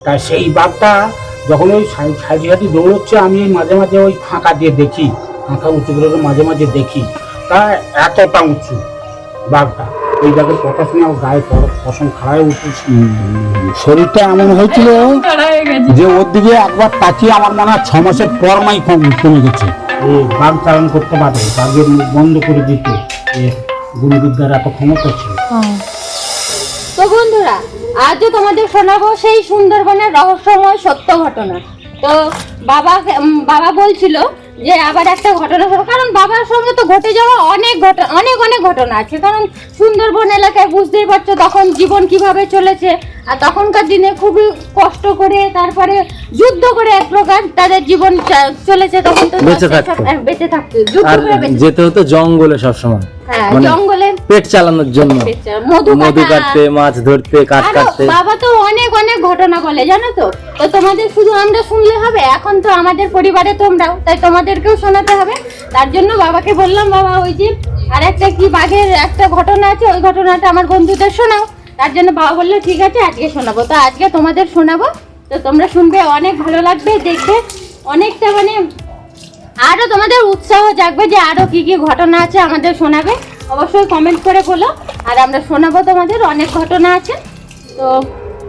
তা সেই বাঘটা যখন ওই সাইড সাইডে দৌড়চ্ছে, আমি মাঝে মাঝে ওই ফাঁকা দিয়ে দেখি, ফাঁকা উঁচু করে মাঝে মাঝে দেখি। তা এতটা উঁচু বাঘটা। ওই বাঘের কথা শুনে আমার গায়ে পর- পশম খাড়ায় উঠেছে শরীরটা এমন হয়েছিল যে ওর দিকে একবার তাকিয়ে আমার মনে হয় ছ মাসের পরমাই কম- কমে গেছে। বাঘ চালান করতে পারে বাঘের বন্ধ করে দিতে গুণবিদ্যার এত ক্ষমতা ছিল। তো বন্ধুরা আজও তোমাদের শোনাবো সেই সুন্দরবনের রহস্যময় সত্য ঘটনা। তো বাবা বাবা বলছিল যে আবার একটা ঘটনা কারণ বাবার সঙ্গে তো ঘটে যাওয়া অনেক ঘটনা অনেক অনেক ঘটনা আছে। কারণ সুন্দরবন এলাকায় বুঝতেই পারছ তখন জীবন কীভাবে চলেছে। আর তখনকার দিনে খুবই কষ্ট করে তারপরে যুদ্ধ করে এক প্রকার তাদের জীবন চলেছে। তখন তো বেঁচে থাকতো। যুদ্ধ করে যেতে হতো জঙ্গলে সবসময়। হ্যাঁ মানে জঙ্গলে পেট চালানোর জন্য। মধু কাটতে মাছ ধরতে কাঠ কাটতে। বাবা তো অনেক অনেক ঘটনা বলে জানো তো? তো তোমাদের শুধু আমরা শুনলে হবে এখন তো আমাদের পরিবারে তোমরাও তাই তোমাদেরকেও শোনাতে হবে। তার জন্য বাবাকে বললাম বাবা ওই যে আর একটা কি বাঘের একটা ঘটনা আছে ওই ঘটনাটা আমার বন্ধুদের শোনাও। তার জন্য বাবা বলল ঠিক আছে আজকে শোনাবো। তো আজকে তোমাদের শোনাবো। তো তোমরা শুনবে অনেক ভালো লাগবে দেখবে। অনেকটা মানে আরও তোমাদের উৎসাহ জাগবে যে আরও কি কি ঘটনা আছে আমাদের শোনাবে। অবশ্যই কমেন্ট করে বলো। আর আমরা শোনাবো তোমাদের, অনেক ঘটনা আছে। তো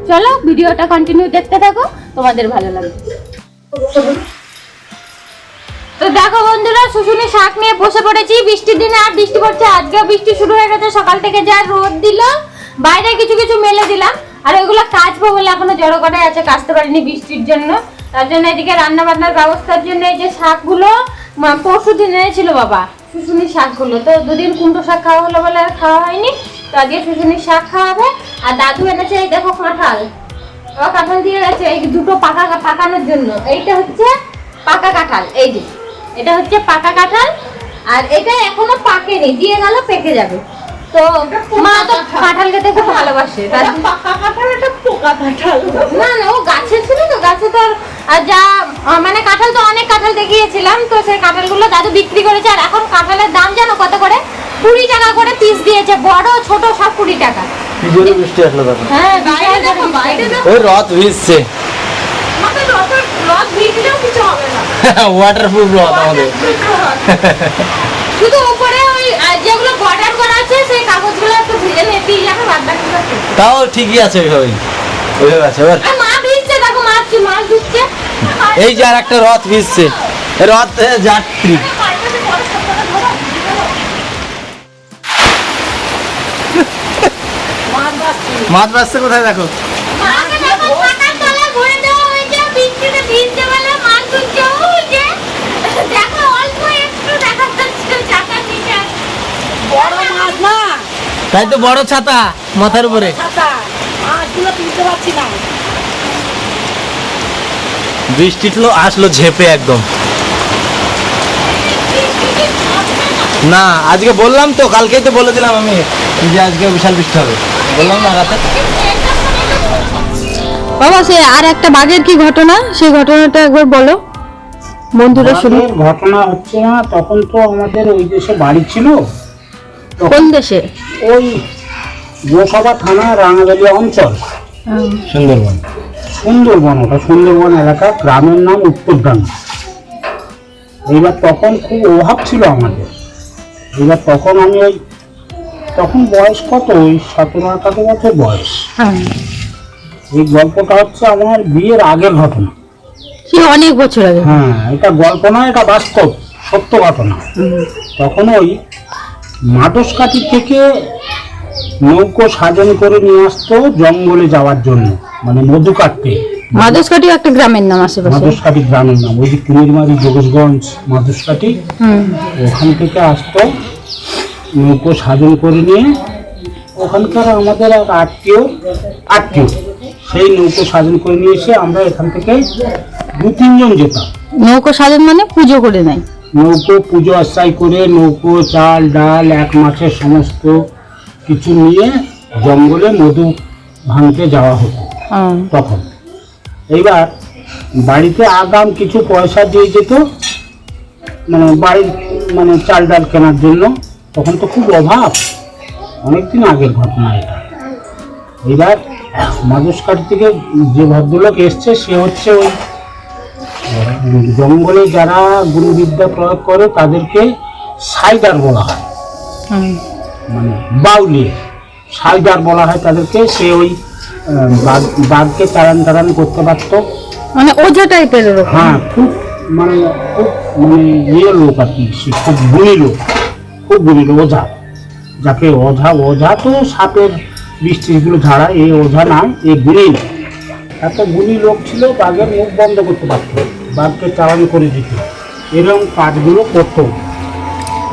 চলো, ভিডিওটা কন্টিনিউ দেখতে থাকো, তোমাদের ভালো লাগবে। তো দেখো বন্ধুরা, শুশুনি শাক নিয়ে বসে পড়েছি। বৃষ্টির দিনে আর বৃষ্টি পড়ছে। আজকেও বৃষ্টি শুরু হয়ে গেছে। সকাল থেকে যা রোদ দিল, বাইরে কিছু কিছু মেলে দিলাম। আর ওইগুলো কাচবো বলে এখনও জড়ো করে আছে, কাচতে পারিনি বৃষ্টির জন্য। তার জন্য এদিকে রান্না বান্নার ব্যবস্থার জন্য এই যে শাকগুলো পরশু দিন এনেছিল বাবা। শুশুনির শাকগুলো তো দুদিন কুমড়ো শাক খাওয়া হলো বলে আর খাওয়া হয়নি, তো আজকে শুশুনির শাক খাওয়াবে। আর দাদু এনেছে এই দেখো কাঁঠাল। ও কাঁঠাল দিয়ে গেছে এই দুটো পাকা পাকানোর জন্য। এইটা হচ্ছে পাকা কাঁঠাল, এই যে। এটা হচ্ছে পাকা কাঁঠাল। আর এটা এখনও পাকেনি, দিয়ে গেল পেকে যাবে। তো মা তো কাঁঠাল। খেতে খুব ভালোবাসে পাকা কাঁঠাল এটা পোকা কাঁঠাল। না না ও গাছে ছিল তো গাছে তো যা মানে কাঁঠাল তো অনেক কাঁঠাল দেখিয়েছিলাম তো সেই কাঁঠালগুলো দাদু বিক্রি করেছে আর এখন কাঁঠালের দাম জানো কত করে? কুড়ি টাকা করে পিস দিয়েছে বড় ছোট সব কুড়ি টাকা। কি বৃষ্টি আসলো তখন? হ্যাঁ বাইরে দেখো বাইরে দেখো। ওই রথ ভিজছে। রথ ওয়াটারপ্রুফ আমাদের। শুধু উপরে যেগুলো বর্ডার করা আছে সেই কাগজগুলো একটু ভিজে নিয়ে দিয়ে বাদ ঠিক। তাও ঠিকই আছে ওইভাবেই ওইভাবে আছে এবার মা ভিজছে দেখো মাছ মাছ ঢুকছে এই যে আর একটা রথ ভিজছে রথ যাত্রী। মাছ বাজছে কোথায় দেখো মাকে দেখো পাতার তলায় ভরে দেওয়া হয়েছে বৃষ্টিতে ভিজতে বলে মাছ ঢুকছে ওই যে দেখো অল্প একটু দেখা যাচ্ছে চাকার নিচে বড় মাছ না তাই তো বড় ছাতা মাথার উপরে। বৃষ্টি তো আসলো ঝেপে একদম। না আজকে বললাম তো কালকেই তো বলে দিলাম আমি যে আজকে বিশাল বৃষ্টি হবে। বললাম না রাতে। বাবা সে আর একটা বাঘের কি ঘটনা? সেই ঘটনাটা একবার বলো। বন্ধুরা শুনে ঘটনা হচ্ছে না তখন তো আমাদের ওই দেশে বাড়ি ছিল কোন দেশে? ওই গোসভা থানা রাঙাগালিয়া অঞ্চল। সুন্দরবন। সুন্দরবন ওটা সুন্দরবন এলাকা গ্রামের নাম উত্তরডাঙ্গা এইবার তখন খুব অভাব ছিল আমাদের। এইবার তখন আমি ওই তখন বয়স কত? ওই সতেরো আঠারো বছর বয়স। হ্যাঁ। এই গল্পটা হচ্ছে আমার বিয়ের আগের ঘটনা। সে অনেক বছর আগে। হ্যাঁ এটা গল্প নয় এটা বাস্তব সত্য ঘটনা। তখন ওই মাটসকাঠি থেকে নৌকো সাজন করে নিয়ে আসতো জঙ্গলে যাওয়ার জন্য মানে মধু কাটতে। মাদসকাটিও একটা গ্রামের নাম আশেপাশে। মাদুসকাঠি গ্রামের নাম ওই যে কুমিরমারি যোগেশগঞ্জ মাদুসকাঠি হুম। ওখান থেকে আসতো নৌকো সাজন করে নিয়ে ওখানকার আমাদের এক আত্মীয় আত্মীয় সেই নৌকো সাজন করে নিয়ে এসে আমরা এখান থেকে দু তিনজন যেতাম। নৌকো সাজান মানে পুজো করে নেয়। নৌকো পুজো আশ্রয় করে নৌকো চাল ডাল এক মাসের সমস্ত কিছু নিয়ে জঙ্গলে মধু ভাঙতে যাওয়া হতো তখন। এইবার বাড়িতে আগাম কিছু পয়সা দিয়ে যেত মানে বাড়ির মানে চাল ডাল কেনার জন্য। তখন তো খুব অভাব। অনেকদিন আগের ঘটনা এটা। এইবার মাজস্কার থেকে যে ভদ্রলোক এসছে সে হচ্ছে ওই জঙ্গলে যারা গুরুবিদ্যা প্রয়োগ করে তাদেরকে সাইদার বলা হয়। মানে বাউলি সাইদার বলা হয় তাদেরকে। সে ওই বাঘ- বাঘকে তাড়ান তাড়ান করতে পারতো। মানে ওঝা টাইপের হ্যাঁ খুব মানে খুব মানে ইয়ে লোক আর কি সে খুব গুণী লোক। খুব গুণী লোক ওঝা। যাকে ওঝা ওঝা তো সাপের বৃষ্টিগুলো ঝাড়া এই ওঝা না এ গুণী এত গুণী লোক ছিল বাঘের মুখ বন্ধ করতে পারতো। বাঘকে চালান করে দিত। এরকম কাজগুলো করতো।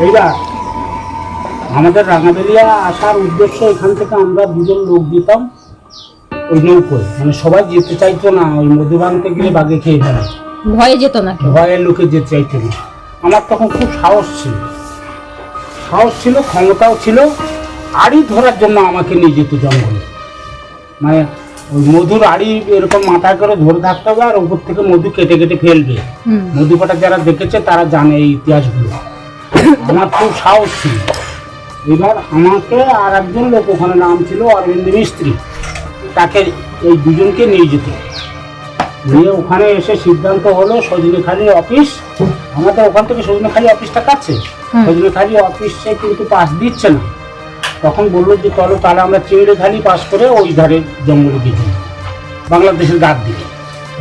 এইবার আমাদের রাঙাবেলিয়া আসার উদ্দেশ্য এখান থেকে আমরা দুজন লোক দিতাম ওই নৌকোয় মানে সবাই যেতে চাইতো না ওই মধু ভাঙতে গেলে বাঘে খেয়ে ফেলে। ভয়ে যেত না ভয়ের লোকে যেতে চাইতো না। আমার তখন খুব সাহস ছিল। সাহস ছিল ক্ষমতাও ছিল আড়ি ধরার জন্য আমাকে নিয়ে যেত জঙ্গলে। মানে মধুর আড়ি এরকম মাথায় করে ধরে থাকতে হবে আর উপর থেকে মধু কেটে কেটে ফেলবে। হুম। মধু কাটা যারা দেখেছে তারা জানে এই ইতিহাসগুলো। আমার খুব সাহস ছিল। এবার আমাকে আর একজন লোক ওখানে নাম ছিল অরবিন্দ মিস্ত্রি। তাকে এই দুজনকে নিয়ে যেত নিয়ে ওখানে এসে সিদ্ধান্ত হলো সজনেখালি অফিস। আমাদের ওখান থেকে সজনেখালি অফিসটা কাছে। সজনেখালি অফিসে কিন্তু পাস দিচ্ছে না। তখন বলল যে চলো তাহলে আমরা চিংড়িখালি পাস করে ওই ধারে জঙ্গলে দিকে বাংলাদেশের দাঁত দিকে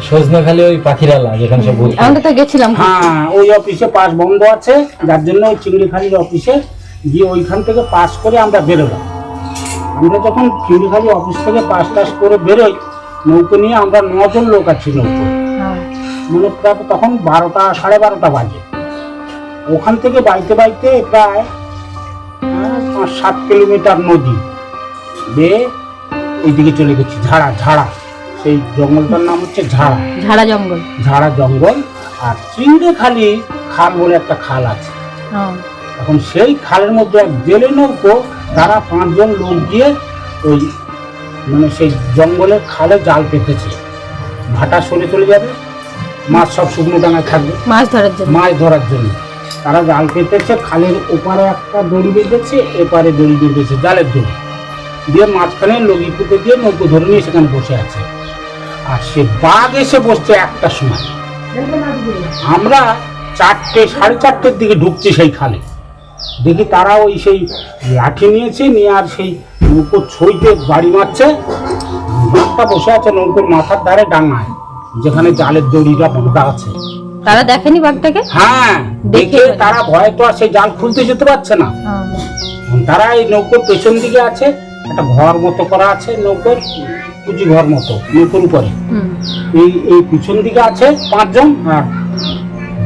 সজনে খালি ওই পাখিরালা যেখানে সব আমরা তো গেছিলাম। হ্যাঁ ওই অফিসে পাস বন্ধ আছে যার জন্য ওই চিংড়িখালির অফিসে গিয়ে ওইখান থেকে পাস করে আমরা বেরোলাম। আমরা যখন চিংড়িখালি অফিস থেকে পাস টাস করে বেরোই নৌকো নিয়ে আমরা নজন লোক আছি নৌকো। হ্যাঁ। মানে প্রায় তখন বারোটা সাড়ে বারোটা বাজে। ওখান থেকে বাইতে বাইতে প্রায় পাঁচ সাত কিলোমিটার নদী। বেয়ে এইদিকে চলে গেছি ঝাড়া ঝাড়া। সেই জঙ্গলটার নাম হচ্ছে ঝাড়া। ঝাড়া জঙ্গল। ঝাড়া জঙ্গল আর চিংড়ে খালি খাল বলে একটা খাল আছে। এখন সেই খালের মধ্যে এক জেলে নৌকো তারা পাঁচজন লোক দিয়ে ওই মানে সেই জঙ্গলের খালে জাল পেতেছে। ভাটা সরে চলে যাবে মাছ সব শুকনো ডাঙায় থাকবে। মাছ ধরার জন্য। মাছ ধরার জন্য। তারা জাল পেতেছে, খালের ওপারে একটা দড়ি বেঁধেছে, এপারে দড়ি বেঁধেছে, জালের দড়ি। দিয়ে মাঝখানে লগি পুঁতে দিয়ে নৌকো ধরে নিয়ে সেখানে বসে আছে। আর সে বাঘ এসে বসছে একটা সময়। আমরা চারটে, সাড়ে চারটের দিকে ঢুকছি সেই খালে। দেখি তারা ওই সেই লাঠি নিয়েছে, নিয়ে আর সেই নৌকো ছইতে বাড়ি মারছে। বাঘটা বসে আছে নৌকোর মাথার ধারে ডাঙায়, যেখানে জালের দড়িটা বাঁধা আছে। তারা দেখেনি বাঘটাকে? হ্যাঁ দেখে তারা ভয় তো আর সেই জাল খুলতে যেতে পারছে না। তারা এই নৌকোর পেছন দিকে আছে একটা ঘর মতো করা আছে নৌকোর কুচি ঘর মতো নৌকোর উপরে। এই এই পিছন দিকে আছে পাঁচজন আর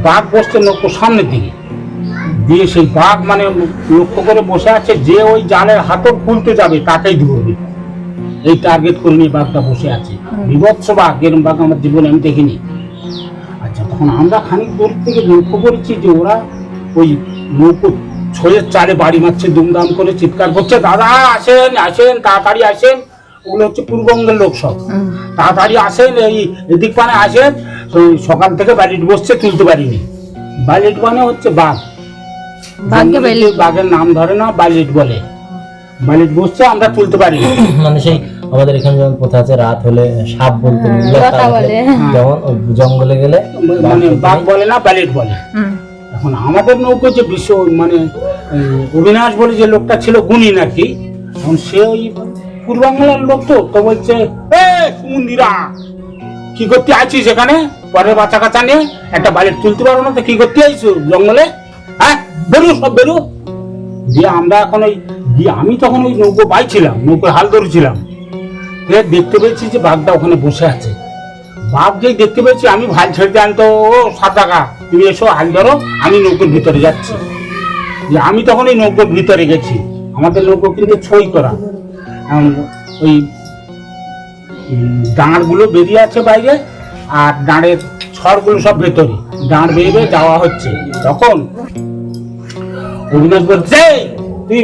বাঘ বসছে নৌকোর সামনের দিকে। দিয়ে সেই বাঘ মানে লক্ষ্য করে বসে আছে যে ওই জালের হাতর খুলতে যাবে তাকেই ধরবে এই টার্গেট করে নিয়ে বাঘটা বসে আছে। বিভৎস বাঘ এরম বাঘ আমার জীবনে আমি দেখিনি। তখন আমরা খানিক দূর থেকে লক্ষ্য করছি যে ওরা ওই নৌকো ছয়ের চারে বাড়ি মারছে দুমদাম করে চিৎকার করছে দাদা আসেন আসেন তাড়াতাড়ি আসেন। ওগুলো হচ্ছে পূর্ববঙ্গের লোক সব। তাড়াতাড়ি আসেন এই এদিক পানে আসেন সকাল থেকে বালিট বসছে তুলতে পারিনি। বালিট মানে হচ্ছে বাঘ। বাঘের নাম ধরে না বালিট বলে। বালিট বসছে আমরা তুলতে পারিনি মানে সেই আমাদের এখানে যেমন প্রথা আছে রাত হলে সাপ বলতে হ্যাঁ। যেমন জঙ্গলে গেলে মানে বাঘ বলে না বালিট বলে। এখন আমাদের নৌকো যে বিশ্ব মানে অবিনাশ বলে যে লোকটা ছিল গুণী নাকি এখন সে ওই পূর্বাংলার লোক তো তো বলছে এ সুমন্দিরা কি করতে আছিস এখানে? পরের বাচ্চা কাচ্চা নিয়ে একটা বালির তুলতে পারব না তো কি করতে আইছো জঙ্গলে? হ্যাঁ বেরু সব বেরু। দিয়ে আমরা এখন ওই দিয়ে আমি তখন ওই নৌকো বাইছিলাম নৌকোর হাল ধরেছিলাম। দেখতে পেয়েছি যে বাঘটা ওখানে বসে আছে। বাঘ যেই দেখতে পেয়েছি আমি ভালো ছেড়ে দিয়ে আনতো ও সাত টাকা তুমি এসো হাল ধরো আমি নৌকোর ভিতরে যাচ্ছি। যে আমি তখন এই নৌকোর ভিতরে গেছি। আমাদের নৌকো কিন্তু ছই করা। ওই উম, দাঁড়গুলো বেরিয়ে আছে বাইরে আর দাঁড়ের ছড়গুলো সব ভেতরে। দাঁড় বেয়ে বেয়ে যাওয়া হচ্ছে। তখন অবিনাশ বলছে "এই, তুই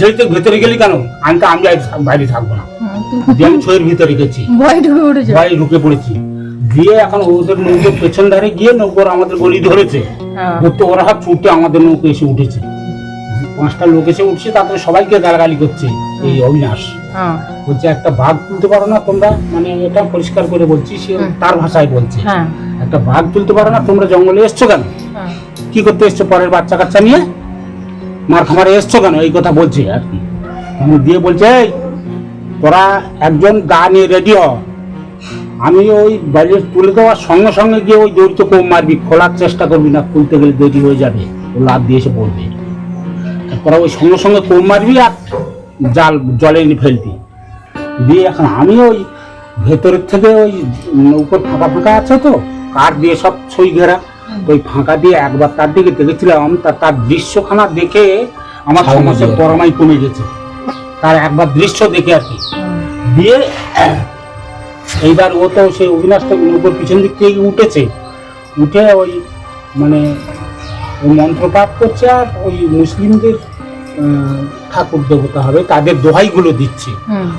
ছেড়ে ভেতরে গেলি কেন? আমি তো আমি বাইরে থাকব না। দিয়ে আমি ছইয়ের ভিতরে গেছি। ঢুকে পড়েছি। দিয়ে এখন ওদের নৌকোর পেছন ধারে গিয়ে নৌকোর আমাদের গলি ধরেছে। হ্যাঁ। ধরতে ওরা হাত ছুটে আমাদের নৌকো এসে উঠেছে। পাঁচটা লোক এসে উঠছে তারপরে সবাইকে গালাগালি করছে এই অবিনাশ। হ্যাঁ। বলছে একটা বাঘ তুলতে পারো না তোমরা? মানে এটা পরিষ্কার করে বলছি সে তার ভাষায় বলছে। হ্যাঁ। একটা বাঘ তুলতে পারো না তোমরা জঙ্গলে এসছো কেন? হ্যাঁ। কি করতে এসছো পরের বাচ্চা কাচ্চা নিয়ে? মার খামারে এসছো কেন? এই কথা বলছি আর কি। উনি দিয়ে বলছে "এই, তোরা একজন গা নিয়ে রেডি হ। আমি ওই বাইরে তুলে দেওয়ার সঙ্গে সঙ্গে গিয়ে ওই দড়িতে কোপ মারবি খোলার চেষ্টা করবি না খুলতে গেলে দেরি হয়ে যাবে ও লাভ দিয়ে এসে পড়বে। তোরা ওই সঙ্গে সঙ্গে কোপ মারবি আর জাল জলে নিয়ে ফেলবি। দিয়ে এখন আমি ওই ভেতরের থেকে ওই উপর ফাঁকা ফাঁকা আছে তো কাঠ দিয়ে সব ছই ঘেরা। ওই ফাঁকা দিয়ে একবার তার দিকে দেখেছিলাম তা তার দৃশ্যখানা দেখে আমার হাল সমস্যার পরমাই কমে গেছে। তার একবার দৃশ্য দেখে আর কি। দিয়ে এইবার ও তো সেই অবিনাশ থেকে উপর পিছন দিক থেকে উঠেছে। উঠে ওই মানে ওই মন্ত্র পাঠ করছে আর ওই মুসলিমদের ঠাকুর দেবতা হবে তাদের দোহাইগুলো দিচ্ছে।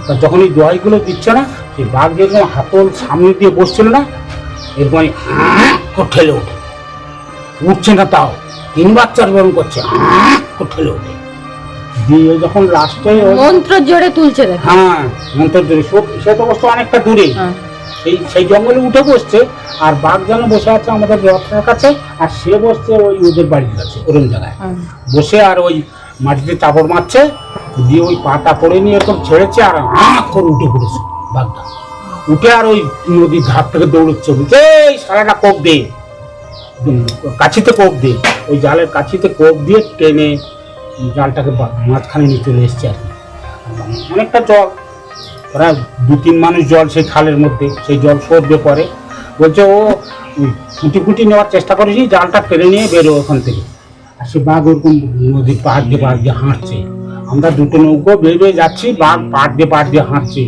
তা যখন এই দোহাইগুলো দিচ্ছে না সেই বাঘ যেরকম হাতল সামনে দিয়ে বসছিল না এরকম ঠেলে ওঠে উঠছে না তাও। তিনবার চারবার করছে। দিয়ে যখন লাস্টে মন্ত্র জোরে তুলছে হ্যাঁ মন্ত্র দূরে সে তো বসতো অনেকটা দূরে। হ্যাঁ। সেই সেই জঙ্গলে উঠে বসছে আর বাঘ যেন বসে আছে আমাদের রথটার কাছে আর সে বসছে ওই ওদের বাড়ির কাছে ওরম জায়গায়। হ্যাঁ। বসে আর ওই মাটিতে চাপড় মারছে দিয়ে ওই পাতা পড়ে নিয়ে এরকম ছেড়েছে আর আঁক করে উঠে পড়েছে বাঘটা। উঠে আর ওই নদীর ধার থেকে দৌড়চ্ছে এই সারাটা কোপ দে। উম, কাছিতে কোপ দে ওই জালের কাছিতে কোপ দিয়ে টেনে জালটাকে মাঝখানে নিয়ে চলে এসছে আর অনেকটা জল ওরা দু তিন মানুষ জল সেই খালের মধ্যে, সেই জল সরবে পরে। বলছে, ও ফুটি ফুটি নেওয়ার চেষ্টা করেছি, জালটা ফেলে নিয়ে বেরো ওখান থেকে। আর সে বাঘ ওরকম নদীর পাহাড় দিয়ে পাহাড় দিয়ে হাঁটছে। আমরা দুটো নৌকো বেয়ে বেয়ে যাচ্ছি, বাঘ পাড় দিয়ে পাড় দিয়ে হাঁটছে।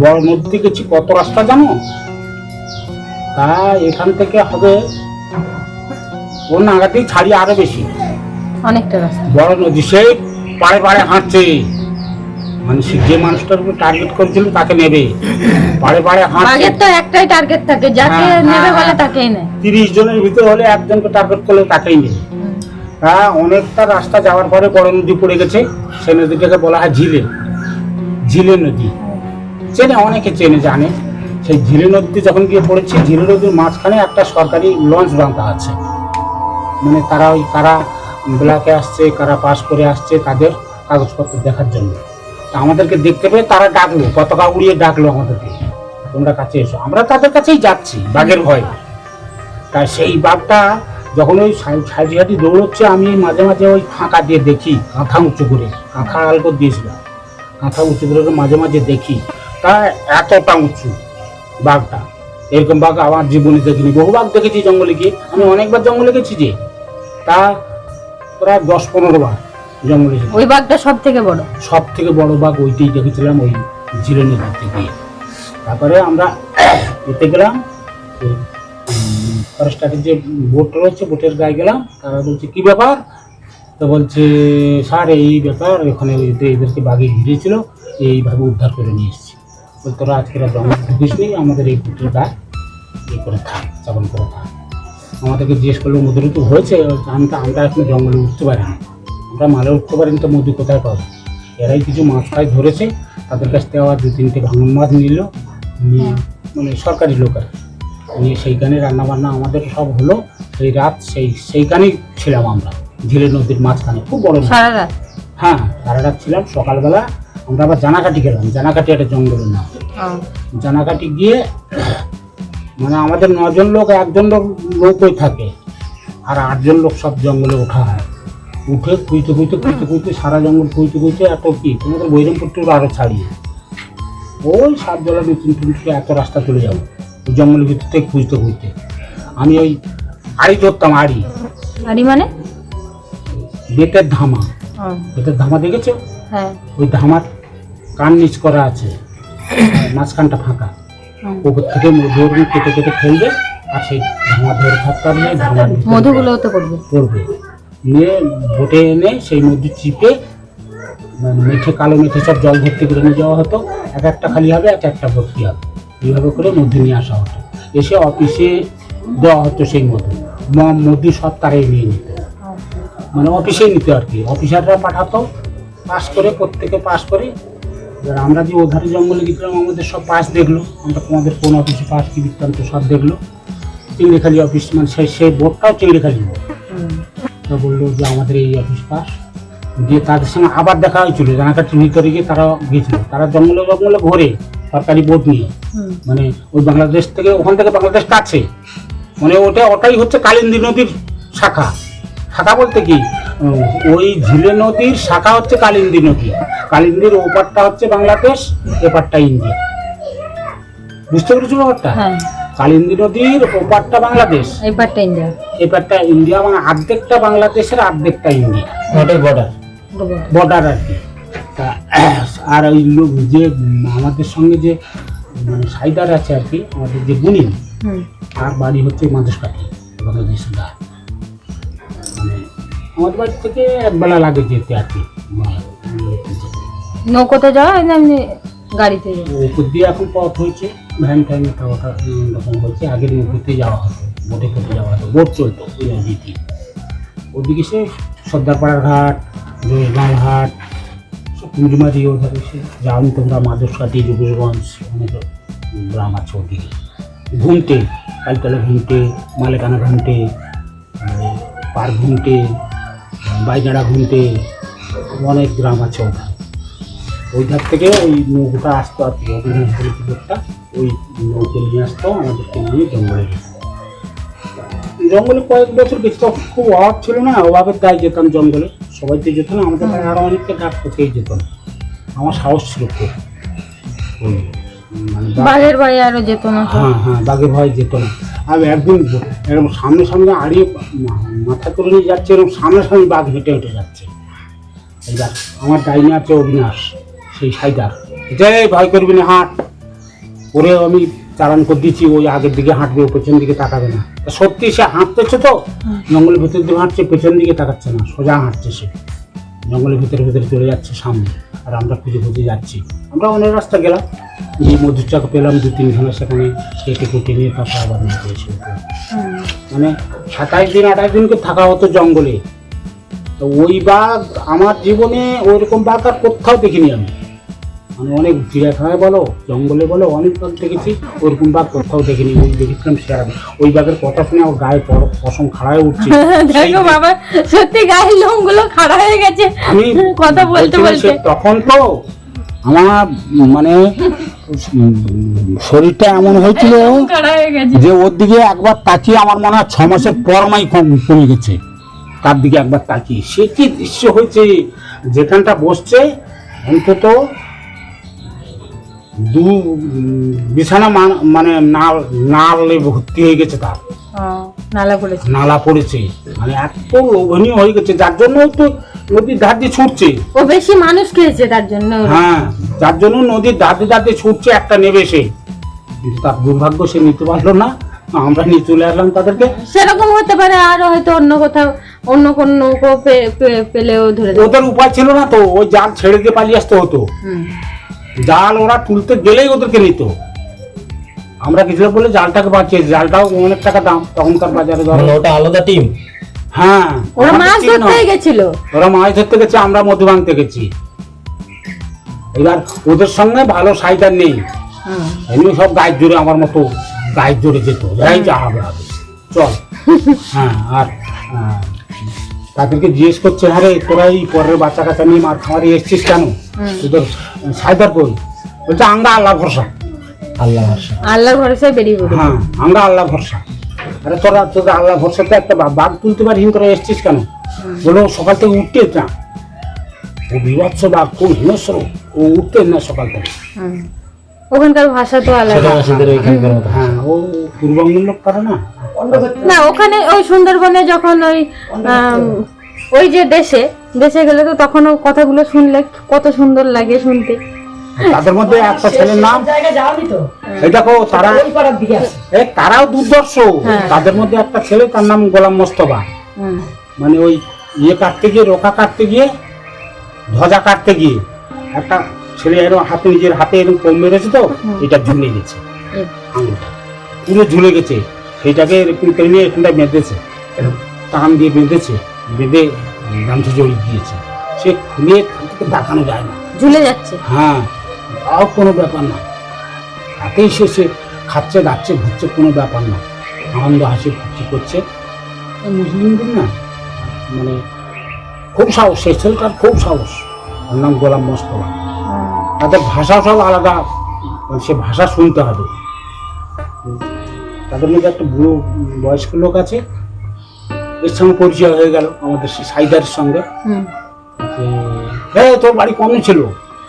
বড় নদীতে গেছি, কত রাস্তা জানো? তা এখান থেকে হবে ও নাগাতেই ছাড়ি আরও বেশি। অনেকটা রাস্তা। বড় নদী সেই পাড়ে পাড়ে হাঁটছে। মানে সে যে মানুষটার উপর টার্গেট করেছিল তাকে নেবে। পাড়ে পাড়ে হাঁটছে। তো একটাই টার্গেট থাকে যাকে হ্যাঁ, নেবে হ্যাঁ, বলে হ্যাঁ। তাকেই নেয়। তিরিশ জনের ভিতরে হলে একজনকে টার্গেট করলে তাকেই নেবে। তা অনেকটা রাস্তা যাওয়ার পরে বড় নদী পড়ে গেছে। সেই নদীটাকে বলা হয় ঝিলে। ঝিলে নদী। চেনে অনেকে চেনে জানে। সেই ঝিলে নদীতে যখন গিয়ে পড়েছি ঝিলে নদীর মাঝখানে একটা সরকারি লঞ্চ বাঁধা আছে। মানে তারা ওই কারা ব্ল্যাকে আসছে, কারা পাস করে আসছে তাদের কাগজপত্র দেখার জন্য। তা আমাদেরকে দেখতে পেয়ে তারা ডাকলো, পতাকা উড়িয়ে ডাকলো আমাদেরকে, তোমরা কাছে এসো। আমরা তাদের কাছেই যাচ্ছি, বাঘের ভয়। তা সেই বাঘটা যখন ওই সাইডি দৌড়চ্ছে, আমি মাঝে মাঝে ওই ফাঁকা দিয়ে দেখি, কাঁথা উঁচু করে, কাঁথা আল করে দিয়েছিলাম। কাঁথা উঁচু করে মাঝে মাঝে দেখি, তা এতটা উঁচু বাঘটা। এরকম বাঘ আমার জীবনে দেখিনি। বহু বাঘ দেখেছি জঙ্গলে গিয়ে। আমি অনেকবার জঙ্গলে গেছি যে তা প্রায় দশ পনেরো বার জঙ্গলে ওই বাঘটা সব থেকে বড়? সব থেকে বড় বাঘ ওইটাই দেখেছিলাম ওই জিরে নদীতে গিয়ে তারপরে আমরা এতে গেলাম ফরেস্টারের যে বোট রয়েছে বোটের গায়ে গেলাম তারা বলছে কি ব্যাপার? তো বলছে স্যার এই ব্যাপার এখানে এদের এদেরকে বাঘে ঘিরেছিল এইভাবে উদ্ধার করে নিয়ে এসেছি। বলতে তোরা আজকে রাত জঙ্গল ঢুকিস আমাদের এই বোটের গায়ে এই করে থাক চাপন করে থাক। আমাদেরকে জিজ্ঞেস করল মধুর তো হয়েছে আমি তো আমরা এখন জঙ্গলে উঠতে পারি না। আমরা মালে উঠতে পারিনি তো মধু কোথায় পাবো? এরাই কিছু মাছ ফাছ ধরেছে তাদের কাছ থেকে আবার দু তিনটে ভাঙন মাছ নিল নিয়ে মানে সরকারি লোক আর নিয়ে সেইখানে রান্না বান্না আমাদের সব হলো সেই রাত সেই সেইখানেই ছিলাম আমরা ঝিলে নদীর মাঝখানে খুব বড় সারা রাত? হ্যাঁ সারা রাত ছিলাম সকালবেলা আমরা আবার জানাকাটি গেলাম জানাকাটি একটা জঙ্গলের নাম। হ্যাঁ। জানাকাটি গিয়ে মানে আমাদের নজন লোক একজন লোক নৌকোয় থাকে। আর আটজন লোক সব জঙ্গলে ওঠা হয়। উঠে কুইতে কুইতে কুইতে কুইতে সারা জঙ্গল কুইতে কুইতে এত কি তোমাদের বৈরমপুর টুর আরও ছাড়িয়ে। ওই সাত জলা দু তিন এত রাস্তা চলে যাব ওই জঙ্গলের ভিতর থেকে খুঁজতে খুঁজতে। আমি ওই আড়ি ধরতাম আড়ি। আরে মানে? বেতের ধামা। বেতের ধামা দেখেছ? হ্যাঁ। ওই ধামার কান নিচ করা আছে। মাঝখানটা ফাঁকা। উপর থেকে মধু কেটে কেটে ফেলবে আর সেই ধামা ধরে থাকতে হবে মধুগুলোও তো করবে। করবে। নিয়ে ভোটে এনে সেই মধ্যে চিপে মানে মেঠে কালো মেঠে সব জল ভর্তি করে নিয়ে যাওয়া হতো। এক একটা খালি হবে এক একটা ভর্তি হবে। এইভাবে করে মধ্যে নিয়ে আসা হতো। এসে অফিসে দেওয়া হতো সেই মধু। মধু সব তারাই নিয়ে নিত। মানে অফিসে নিত আর কি। অফিসাররা পাঠাতো পাস করে প্রত্যেকে পাস করে এবার আমরা যে ওধারে জঙ্গলে গেছিলাম আমাদের সব পাস দেখল। আমরা তোমাদের কোন অফিসে পাস কি বৃত্তান্ত সব দেখল। চিংড়িখালি অফিস মানে সেই সেই বোর্ডটাও চিংড়িখালি বোর্ড বলল যে আমাদের এই অফিস পাস দিয়ে তাদের সঙ্গে আবার দেখা হয়েছিল, রানাঘাটের ভিতরে গিয়ে তারা গিয়েছিল। তারা জঙ্গলে জঙ্গলে ঘোরে, সরকারি বোর্ড নিয়ে। মানে ওই বাংলাদেশ থেকে, ওখান থেকে বাংলাদেশ কাছে। মানে ওটা, ওটাই হচ্ছে কালিন্দী নদীর শাখা। শাখা বলতে কি? ওই ঝিলে নদীর শাখা হচ্ছে কালিন্দী নদী। কালিন্দীর ওপারটা হচ্ছে বাংলাদেশ এপারটা ইন্ডিয়া। বুঝতে পেরেছ ব্যাপারটা? হ্যাঁ। কালিন্দী নদীর ওপারটা বাংলাদেশ এই পার্টটা ইন্ডিয়া। এপারটা ইন্ডিয়া মানে অর্ধেকটা বাংলাদেশের অর্ধেকটা ইন্ডিয়া। ওটাই বর্ডার বর্ডার আর কি। তা আর ওই লোক যে আমাদের সঙ্গে যে মানে সাইদার আছে আর কি আমাদের যে গুণী হুম। তার বাড়ি হচ্ছে বাংলাদেশের গা মানে আমাদের বাড়ি থেকে একবেলা লাগে যেতে আর কি। নৌকোতে যাওয়া না এমনি গাড়িতে যাওয়া? দিয়ে এখন পথ হয়েছে, ভ্যান ট্যান এটা ওটা রকম হয়েছে আগে নৌকোতে যাওয়া হতো, বোটে করে যাওয়া হতো, বোট চলতো ওই নদীতে ওদিকে সে সর্দারপাড়ার ঘাট, জোরগাঁও ঘাট, সব কুঞ্জুমারি ওধারে সে যাও তোমরা মাদুসকাঠি যুবগঞ্জ অনেক গ্রাম আছে ওদিকে। ঘুমটে, কালতলা ঘুমটে, মালেকানা ঘুমটে পার ঘুমটে বাইজাড়া ঘুমটে, অনেক গ্রাম আছে ওধার। ওই ধার থেকে ওই নৌকোটা আসতো আর কি বলে ওই নৌকো নিয়ে আসতো আমাদেরকে নিয়ে জঙ্গলে জঙ্গলে কয়েক বছর গেছি তখন খুব অভাব ছিল না অভাবের দায় যেতাম জঙ্গলে। সবাই তো যেত না আমাদের পাড়ায় আরও অনেককে ডাক করতেই যেত না। আমার সাহস ছিল খুব। ওই মানে বাঘের ভয়ে আরও যেত না হ্যাঁ হ্যাঁ বাঘে ভয় যেত না। আমি একদিন এরকম সামনে সামনে আড়িয়ে মাথা করে নিয়ে যাচ্ছে এরকম সামনে সামনে বাঘ হেঁটে হেঁটে যাচ্ছে। আমার ডাইনে আছে অবিনাশ। সেই সাইডার যে ভয় করবি না, হাঁট। ওরে আমি চালান করে দিচ্ছি ওই আগের দিকে হাঁটবে পেছন দিকে তাকাবে না। সত্যি সে হাঁটতেছে তো? জঙ্গলের ভিতর দিয়ে হাঁটছে, পেছন দিকে তাকাচ্ছে না, সোজা হাঁটছে সে। জঙ্গলের ভিতরে ভিতরে চলে যাচ্ছে সামনে, আর আমরা খুঁজে খুঁজে যাচ্ছি। আমরা অনেক রাস্তা গেলাম। এই মধুর চাকা পেলাম দু তিনখানা, সেখানে কেটে কুটে নিয়ে তারপর আবার নিয়ে গিয়েছি মানে সাতাইশ দিন, আঠাশ দিনকে থাকা হতো জঙ্গলে। তো ওই বাঘ আমার জীবনে ওইরকম বাঘ আর কোথাও দেখিনি আমি। মানে অনেক চিড়িয়াখানায় বলো জঙ্গলে বলো অনেক বাঘ দেখেছি ওইরকম বাঘ কোথাও দেখিনি ওই দেখেছিলাম সেরা ওই বাঘের কথা শুনে আমার গায়ে পশম খাড়া হয়ে উঠছে। দেখো বাবা সত্যি গায়ের লোমগুলো খাড়া হয়ে গেছে। আমি কথা বলতে বলতে। তখন তো আমার মানে শরীরটা এমন হয়েছিল হয়ে যে ওর দিকে একবার তাকিয়ে আমার মনে হয় ছ মাসের পরমাই কম- কমে গেছে। তার দিকে একবার তাকিয়ে। সে কি দৃশ্য হয়েছে? যেখানটা বসছে অন্তত দু বিছানা মানে নাল নালে ভর্তি হয়ে গেছে তার। নালা পড়েছে। নালা পড়েছে। মানে এত লোভনীয় হয়ে গেছে যার জন্য তো নদীর ধার দিয়ে ছুটছে। ও বেশি মানুষ খেয়েছে তার জন্য। হ্যাঁ যার জন্য নদীর দাঁতে দাঁতে ছুটছে একটা নেবে সে। কিন্তু তার দুর্ভাগ্য সে নিতে পারল না। আমরা নিয়ে চলে আসলাম তাদেরকে। সেরকম হতে পারে আরও হয়তো অন্য কোথাও অন্য কোন নৌকো পেলেও ধরে ওদের উপায় ছিল না তো ওই জাল ছেড়ে দিয়ে পালিয়ে আসতে হতো। হুম। জাল ওরা তুলতে গেলেই ওদেরকে নিত। আমরা গেছিলাম বলে জালটাকে বাঁচিয়েছি। জালটাও অনেক টাকা দাম তখনকার বাজারে ধরো। মানে ওটা আলাদা টিম হ্যাঁ ওরা মাছ নয়। গেছিল। ওরা মাছ ধরতে গেছে আমরা মধু ভাঙতে গেছি এবার ওদের সঙ্গে ভালো সাইডার নেই। এমনি সব গায়ের জোরে আমার মতো গায়ের জোরে যেত। যাই যা হবে হবে। চল। হ্যাঁ আর আহ, তাদেরকে জিজ্ঞেস করছে হ্যাঁ রে তোরা এই পরের বাচ্চা কাচ্চা নিয়ে মার খামারে এসছিস কেন? তোদের সাইদার কই বলছে আমরা আল্লাহ ভরসা। আল্লাহ ভরসা। আল্লাহর ভরসায় বেরিয়ে পড়ে হ্যাঁ আমরা আল্লাহ ভরসা। আরে তোরা তোদের আল্লাহ ভরসাতে একটা বাঘ তুলতে পারি তোরা এসছিস কেন? বলো সকাল থেকে উঠতে না ও বিভৎস বাঘ খুব হিংস্র। ও উঠতে না সকাল থেকে। ওখানকার ভাষা তো আলাদা। হ্যাঁ ও পূর্ববঙ্গের লোক না? না ওখানে ওই সুন্দরবনে যখন ওই ওই যে দেশে দেশে গেলে তো তখন কথাগুলো শুনলে কত সুন্দর লাগে শুনতে। তাদের মধ্যে একটা ছেলের নাম এই দেখো তারা ওই পাড়ার দিকে আছে। এ তারাও দুর্দর্শ। হ্যাঁ। তাদের মধ্যে একটা ছেলে তার নাম গোলাম মোস্তফা। মানে ওই ইয়ে কাটতে গিয়ে রোকা কাটতে গিয়ে ধ্বজা কাটতে গিয়ে একটা ছেলে এরকম হাতে নিজের হাতে এরকম কম মেরেছে তো এটা ঝুলে গেছে আঙুলটা। পুরো ঝুলে গেছে। সেইটাকে এরকম করে নিয়ে এখানটা বেঁধেছে টান দিয়ে বেঁধেছে। বেঁধে গামছা জড়িয়ে দিয়েছে সে খুলে তাকানো যায় না। ঝুলে যাচ্ছে। হ্যাঁ তাও কোনো ব্যাপার না। তাতেই সে সে খাচ্ছে দাচ্ছে ঘুরছে কোনো ব্যাপার না। আনন্দ হাসি ফুর্তি করছে। মুসলিমদের না মানে খুব সাহস সেই ছেলেটার খুব সাহস। ওর নাম গোলাম মোস্তফা। তাদের ভাষা সব আলাদা। সে ভাষা শুনতে হবে। তাদের মধ্যে একটা বুড়ো বয়স্ক লোক আছে। এর সঙ্গে পরিচয় হয়ে গেল আমাদের সাইদার সঙ্গে। হ্যাঁ তোর বাড়ি কমে ছিল?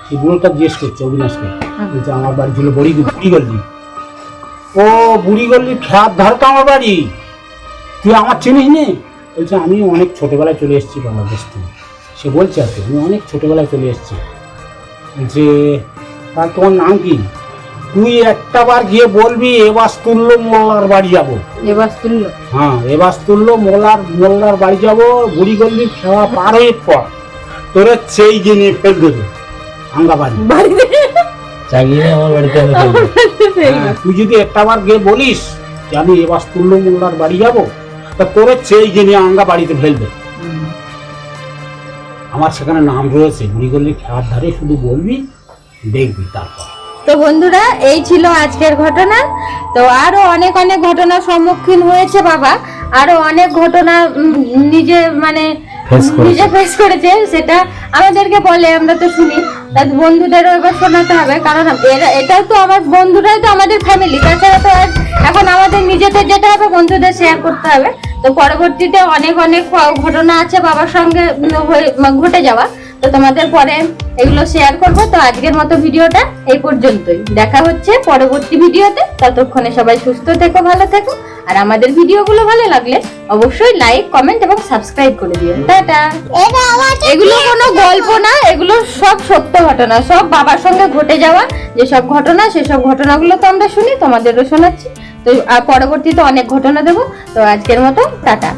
সেই বুড়োটা জিজ্ঞেস করছে অবিনাশকে। বলছে আমার বাড়ি ছিল বড়ি বুড়িগল্লি। ও বুড়িগল্লি খেয়ার ধার তো আমার বাড়ি। তুই আমার চিনিস নে? বলছে আমি অনেক ছোটোবেলায় চলে এসেছি বাংলাদেশ থেকে। সে বলছে আর কি আমি অনেক ছোটোবেলায় চলে এসেছি। যে তার তোমার নাম কি? তুই একটা বার গিয়ে বলবি এবার তুললো মোল্লার বাড়ি যাব। তুললো? হ্যাঁ এবার তুললো মোল্লার মোল্লার বাড়ি যাব বুড়ি গল্লি খাওয়া পার হয়ে পর। তোর সেই জিনে ফেল দেবে। বাড়ি। চাগিয়ে আমার বাড়িতে ফেলব হ্যাঁ, তুই যদি একটা বার গিয়ে বলিস যে আমি এবার তুললো মোল্লার বাড়ি যাব তা তোর সেই জিনে আঙ্গা বাড়িতে ফেলবে আমার সেখানে নাম রয়েছে। বুড়ি গল্লি খাওয়ার ধারে শুধু বলবি দেখবি তারপর। তো বন্ধুরা এই ছিল আজকের ঘটনা। তো আরও অনেক অনেক ঘটনার সম্মুখীন হয়েছে বাবা। আরও অনেক ঘটনা নিজে মানে নিজে ফেস করেছে সেটা আমাদেরকে বলে আমরা তো শুনি। তার বন্ধুদেরও এবার শোনাতে হবে কারণ এরা- এটাও তো আমার বন্ধুরাই তো আমাদের ফ্যামিলি তাছাড়া তো আর এখন আমাদের নিজেদের যেতে হবে বন্ধুদের শেয়ার করতে হবে। তো পরবর্তীতে অনেক অনেক ঘটনা আছে বাবার সঙ্গে ঘটে যাওয়া। তো তোমাদের পরে এগুলো শেয়ার করব। তো আজকের মতো ভিডিওটা এই পর্যন্তই। দেখা হচ্ছে পরবর্তী ভিডিওতে। ততক্ষণে সবাই সুস্থ থেকো ভালো থেকো। আর আমাদের ভিডিওগুলো ভালো লাগলে অবশ্যই লাইক কমেন্ট এবং সাবস্ক্রাইব করে দিও। টাটা। এগুলো কোনো গল্প না এগুলো সব সত্য ঘটনা। সব বাবার সঙ্গে ঘটে যাওয়া যেসব ঘটনা সেসব ঘটনাগুলো তো আমরা শুনি তোমাদেরও শোনাচ্ছি। তো আর পরবর্তীতে অনেক ঘটনা দেবো। তো আজকের মতো টাটা।